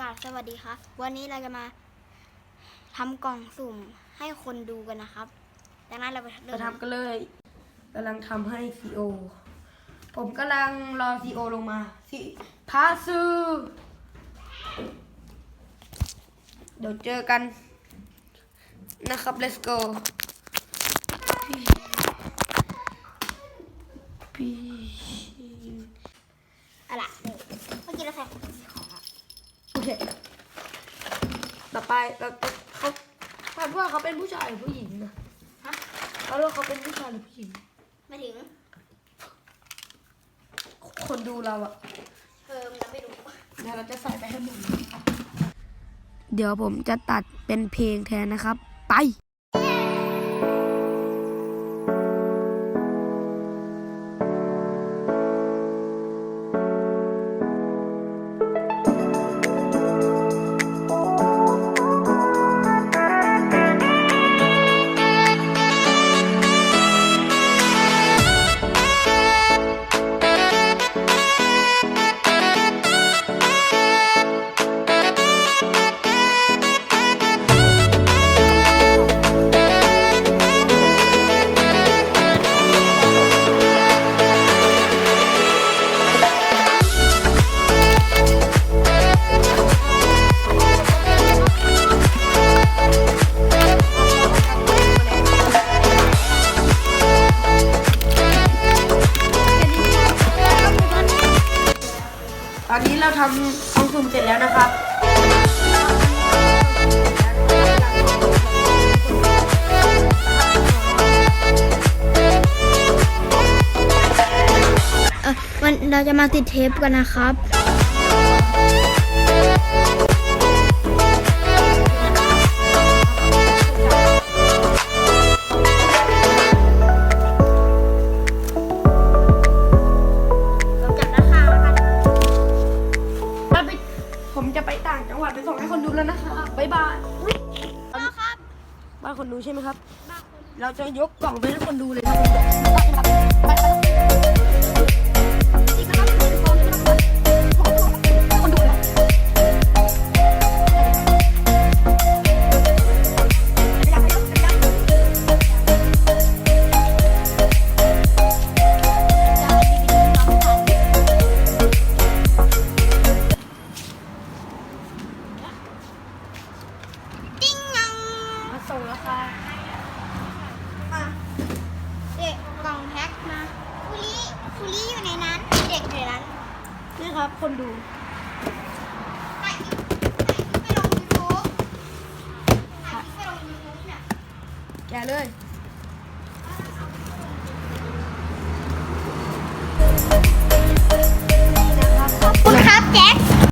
กราบสวัสดีครับ วันนี้เราจะมาทำกล่องสุ่มให้คนดูกันนะครับดังนั้นเราไปเริ่เรามทำกันเลยกำลังทำให้ซีโอผมกำลังรอซีโอลงมาซีพาซูเดี๋ยวเจอกันนะครับ let's go พี่อะไรเนี่ยเมื่อกี้เราใส่ ของสีขาวอะโอเคต่อไปเราจะเขาถามว่าเขาเป็นผู้ชายหรือผู้หญิงนะฮะแล้วว่าเขาเป็นผู้ชายหรือผู้หญิง ไม่ถึง คนดูเราอะเพิ่มเราไม่รู้เดี๋ยวเราจะใส่ไปให้หมดเดี๋ยวผมจะตัดเป็นเพลงแทนนะครับ ไป อนนี้เราทำองสุ่มเสร็จแล้วนะครับเออวันเราจะมาติดเทปกันนะครับ ผมจะไปต่างจังหวัดไปส่งให้คนดูแล้วนะคะบ๊ายบายอุ๊ยครับบ้านคนดูใช่ไหมครับบ้าคนเราจะยกกล่องไปให้คนดูเลยครับ ยูทูบเนี่ยแกะเลยขอบคุณครับแจ็ค